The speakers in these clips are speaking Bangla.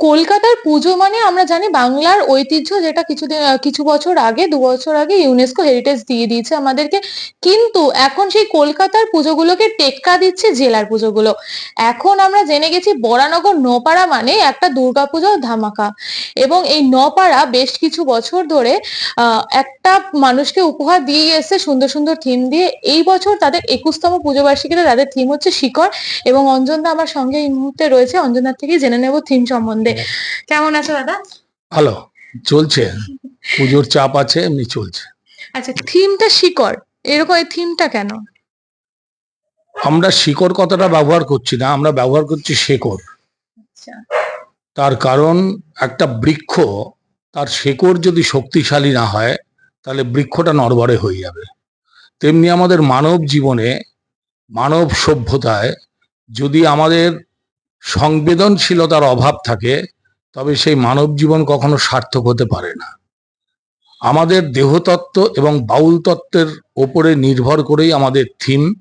কলকাতার পুজো মানে আমরা জানি বাংলার ঐতিহ্য যেটা কিছুদিন কিছু বছর আগে, দু বছর আগে ইউনেস্কো হেরিটেজ দিয়ে দিয়েছে আমাদেরকে। কিন্তু এখন সেই কলকাতার পুজোগুলোকে টেক্কা দিচ্ছে জেলার পুজোগুলো। এখন আমরা জেনে গেছি বরানগর নপাড়া মানে একটা দুর্গাপুজোর ধামাকা। এবং এই নপাড়া বেশ কিছু বছর ধরে একটা মানুষকে উপহার দিয়ে এসেছে সুন্দর সুন্দর থিম দিয়ে। এই বছর তাদের একুশতম পুজো বার্ষিকীতে তাদের থিম হচ্ছে শিকড়। এবং অঞ্জনদা আমার সঙ্গে এই মুহূর্তে রয়েছে। অঞ্জনদার থেকে জেনে নেব থিম সম্বন্ধে। কেমন আছো দাদা? ভালো। চলছে। পুজোর চাপ আছে এমনি চলছে। আচ্ছা থিমটা শিকড়। এরকম এই থিমটা কেন? আমরা শিকড় কথাটা ব্যবহার করছি না আমরা ব্যবহার করছি শেকড়। আচ্ছা। তার কারণ একটা বৃক্ষ তার শেকড় যদি শক্তিশালী না হয় তাহলে বৃক্ষটা নড়বড়ে হয়ে যাবে। তেমনি আমাদের মানব জীবনে মানব সভ্যতায় যদি আমাদের সংবেদনশীলতার অভাব থাকে, তবে সেই মানব জীবন কখনো সার্থক হতে পারে না। আমাদের দেহতত্ত্ব এবং বাউল তত্ত্বের ওপরে নির্ভর করেই আমাদের থিম।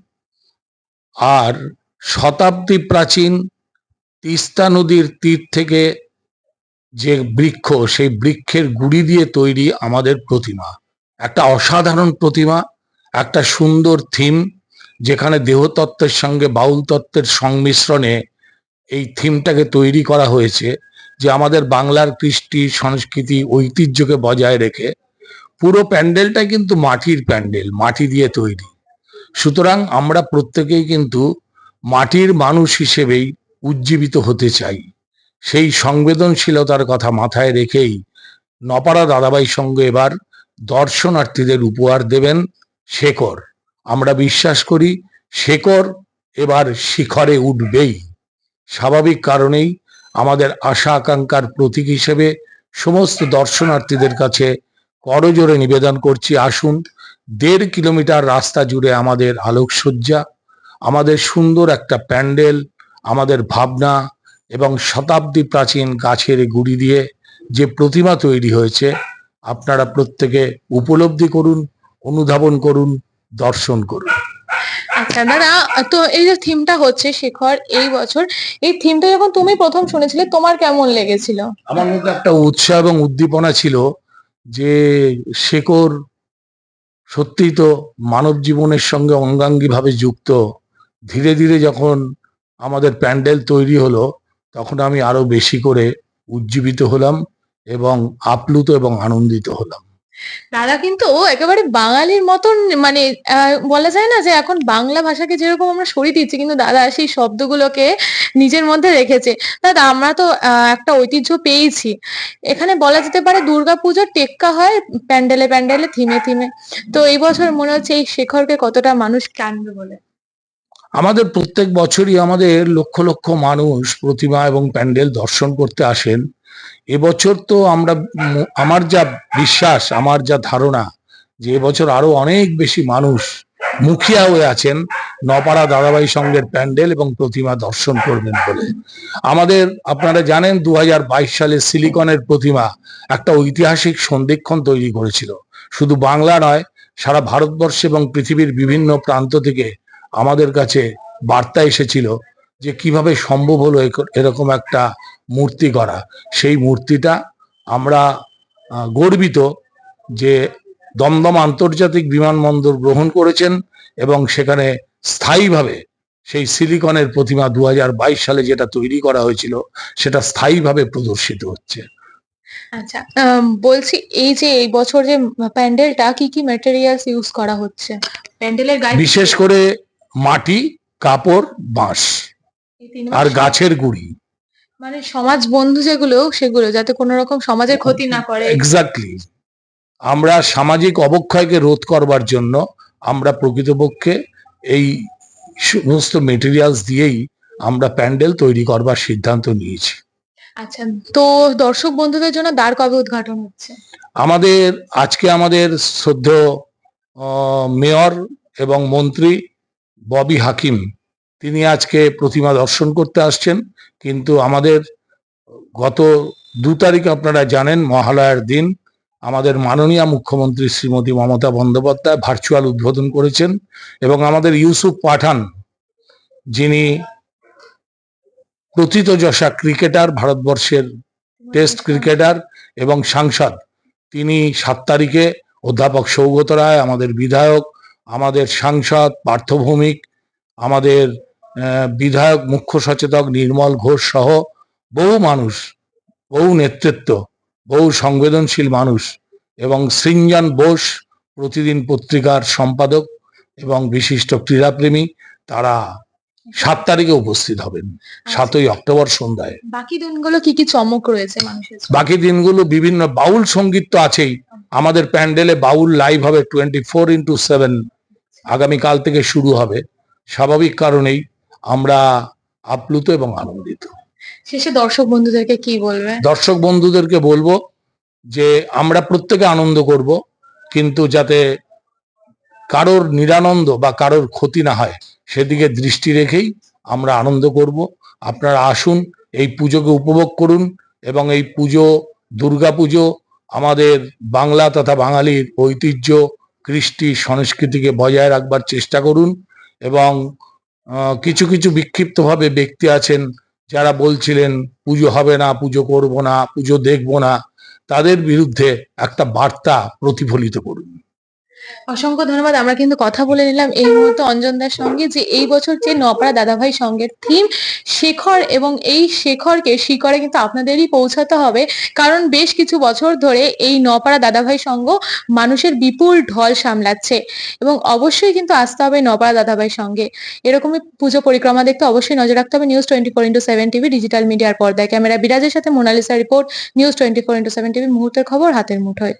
আর শতাব্দী প্রাচীন তিস্তা নদীর তীর থেকে যে বৃক্ষ, সেই বৃক্ষের গুড়ি দিয়ে তৈরি আমাদের প্রতিমা। একটা অসাধারণ প্রতিমা, একটা সুন্দর থিম, যেখানে দেহতত্ত্বের সঙ্গে বাউল তত্ত্বের সংমিশ্রণে এই থিমটাকে তৈরি করা হয়েছে যে আমাদের বাংলার কৃষ্টি, সংস্কৃতি, ঐতিহ্যকে বজায় রেখে পুরো প্যান্ডেলটা কিন্তু মাটির প্যান্ডেল, মাটি দিয়ে তৈরি। সুতরাং আমরা প্রত্যেকেই কিন্তু মাটির মানুষ হিসেবেই উজ্জীবিত হতে চাই। সেই সংবেদনশীলতার কথা মাথায় রেখেই নপাড়া দাদাবাই সঙ্গে এবার দর্শনার্থীদের উপহার দেবেন শেকর আমরা বিশ্বাস করি শেকর এবার শিখরে উঠবেই। স্বাভাবিক কারণেই আমাদের আশা আকাঙ্ক্ষার প্রতীক হিসেবে সমস্ত দর্শনার্থীদের কাছে করজোরে নিবেদন করছি, আসুন, দেড় কিলোমিটার রাস্তা জুড়ে আমাদের আলোকসজ্জা, আমাদের সুন্দর একটা প্যান্ডেল, আমাদের ভাবনা এবং শতাব্দী প্রাচীন গাছের গুড়ি দিয়ে যে প্রতিমা তৈরি হয়েছে, আপনারা প্রত্যেকে উপলব্ধি করুন, অনুধাবন করুন, দর্শন করুন। আচ্ছা দাদা তো এই যে থিমটা হচ্ছে শেখর, এই বছর, এই থিমটা যখন তুমি প্রথম শুনেছিলে, তোমার কেমন লেগেছিল? আমার মধ্যে একটা উৎসাহ এবং উদ্দীপনা ছিল যে শেখর সত্যিই তো মানব জীবনের সঙ্গে অঙ্গাঙ্গিভাবে যুক্ত। ধীরে ধীরে যখন আমাদের প্যান্ডেল তৈরি হলো, তখন আমি আরও বেশি করে উজ্জীবিত হলাম এবং আপ্লুত এবং আনন্দিত হলাম। দাদা কিন্তু একেবারে বাঙালির মতন মানে বলা যায় না যে এখন বাংলা ভাষাকে যেরকম আমরা সরিয়ে দিচ্ছি, কিন্তু দাদা সেই শব্দগুলোকে নিজের মধ্যে রেখেছে। দাদা, আমরা তো একটা ঐতিহ্য পেয়েছি। এখানে বলা যেতে পারে দুর্গাপুজোর টেক্কা হয় প্যান্ডেলে প্যান্ডেলে, থিমে থিমে। তো এই বছর মনে হচ্ছে এই শেখরকে কতটা মানুষ টানবে বলে? আমাদের প্রত্যেক বছরই আমাদের লক্ষ লক্ষ মানুষ প্রতিমা এবং প্যান্ডেল দর্শন করতে আসেন। এবছর তো আমরা আমার যা বিশ্বাস, আমার যা ধারণা যে এবছর আরও অনেক বেশি মানুষ মুখিয়া হয়ে আছেন, নপাড়া দাদাবাই সঙ্গের প্যান্ডেল এবং প্রতিমা দর্শন করবেন বলে। আমাদের, আপনারা জানেন দু সালে সিলিকনের প্রতিমা একটা ঐতিহাসিক সন্ধিক্ষণ তৈরি করেছিল। শুধু বাংলা নয়, সারা ভারতবর্ষ এবং পৃথিবীর বিভিন্ন প্রান্ত থেকে আমাদের কাছে বার্তা এসেছিল যে কীভাবে সম্ভব হলো এরকম একটা মূর্তি করা সেই মূর্তিটা আমরা গর্বিত যে দমদম আন্তর্জাতিক বিমানবন্দর গ্রহণ করেছেন এবং সেখানে স্থায়ীভাবে সেই সিলিকনের প্রতিমা দুহাজার বাইশ সালে যেটা তৈরি করা হয়েছিল সেটা স্থায়ীভাবে প্রদর্শিত হচ্ছে। আচ্ছা বলছি এই যে এই বছর যে প্যান্ডেলটা কি কি ম্যাটেরিয়ালস ইউজ করা হচ্ছে? প্যান্ডেলের গায়ে বিশেষ করে মাটি কাপড় বাঁশ আর গাছের গুড়ি। মানে সমাজ বন্ধু যেগুলো সেগুলো যাতে কোনো রকম সমাজের ক্ষতি না করে। এক্স্যাক্টলি আমরা সামাজিক অবক্ষয়কে রোধ করবার জন্য আমরা প্রকৃতপক্ষে এই সমস্ত মেটেরিয়ালস দিয়েই আমরা প্যান্ডেল তৈরি করবার সিদ্ধান্ত নিয়েছি। আচ্ছা তো দর্শক বন্ধুদের জন্য দ্বার কবে উদ্ঘাটন হচ্ছে? আমাদের আজকে আমাদের শ্রদ্ধেয় মেয়র এবং মন্ত্রী ববি হাকিম তিনি আজকে প্রতিমা দর্শন করতে আসছেন, কিন্তু আমাদের গত দু তারিখ আপনারা জানেন মহালয়ার দিন, আমাদের মাননীয় মুখ্যমন্ত্রী শ্রীমতী মমতা বন্দ্যোপাধ্যায় ভার্চুয়াল উদ্বোধন করেছেন এবং আমাদের ইউসুফ পাঠান, যিনি প্রথিতযশা ক্রিকেটার, ভারতবর্ষের টেস্ট ক্রিকেটার এবং সাংসদ। তিনি সাত তারিখে অধ্যাপক সৌগত রায়, আমাদের বিধায়ক, আমাদের সাংসদ, পার্থভৌমিক, আমাদের বিধায়ক মুখ্য সচেতক নির্মল ঘোষ সহ বহু মানুষ বহু নেতৃত্ব বহু সংবেদনশীল মানুষ এবং সৃঞ্জন বোস প্রতিদিন পত্রিকার সম্পাদক এবং বিশিষ্ট ক্রীড়াপ্রেমী তারা সাত তারিখে উপস্থিত হবেন সাতই অক্টোবর সন্ধ্যায়। বাকি দিনগুলো কি কি চমক রয়েছে বাকি দিনগুলো বিভিন্ন বাউল সংগীত তো আছেই। আমাদের প্যান্ডেলে বাউল লাইভ হবে টোয়েন্টি ফোর ইন্টু সেভেন। আগামীকাল থেকে শুরু হবে। স্বাভাবিক কারণেই আমরা আপ্লুত এবং আনন্দিত। শেষে দর্শক বন্ধুদেরকে কি বলবে? দর্শক বন্ধুদেরকে বলব যে আমরা প্রত্যেকে আনন্দ করব কিন্তু যাতে কারোর নিরানন্দ বা কারোর ক্ষতি না হয় সেদিকে দৃষ্টি রেখেই আমরা আনন্দ করব। আপনারা আসুন এই পুজোকে উপভোগ করুন এবং এই পুজো দুর্গা পুজো আমাদের বাংলা তথা বাঙালির ঐতিহ্য কৃষ্টি সংস্কৃতিকে বজায় রাখবার চেষ্টা করুন এবং কিছু কিছু বিক্ষিপ্তভাবে ব্যক্তি আছেন যারা বলছিলেন, পুজো হবে না, পুজো করব না, পুজো দেখব না। তাদের বিরুদ্ধে একটা বার্তা প্রতিফলিত করুন। অসংখ্য ধন্যবাদ। আমরা কিন্তু কথা বলে নিলাম এই মুহূর্তে অঞ্জনদার সঙ্গে যে এই বছর যে নপাড়া দাদাভাই সঙ্গের থিম শেখর এবং এই শেখরকে শিখরে কিন্তু আপনাদেরই পৌঁছাতে হবে। কারণ বেশ কিছু বছর ধরে এই নপাড়া দাদাভাই সঙ্গ মানুষের বিপুল ঢল সামলাচ্ছে এবং অবশ্যই কিন্তু আসতে হবে নপাড়া দাদাভাই সঙ্গে। এরকমই পুজো পরিক্রমা দেখতে অবশ্যই নজর রাখতে হবে news twenty four into seven TV digital মিডিয়ার পর্দায়। ক্যামেরা বিরাজের সাথে Monalisa report news twenty four into seven TV মুহূর্তের খবর, হাতের মুঠোয়।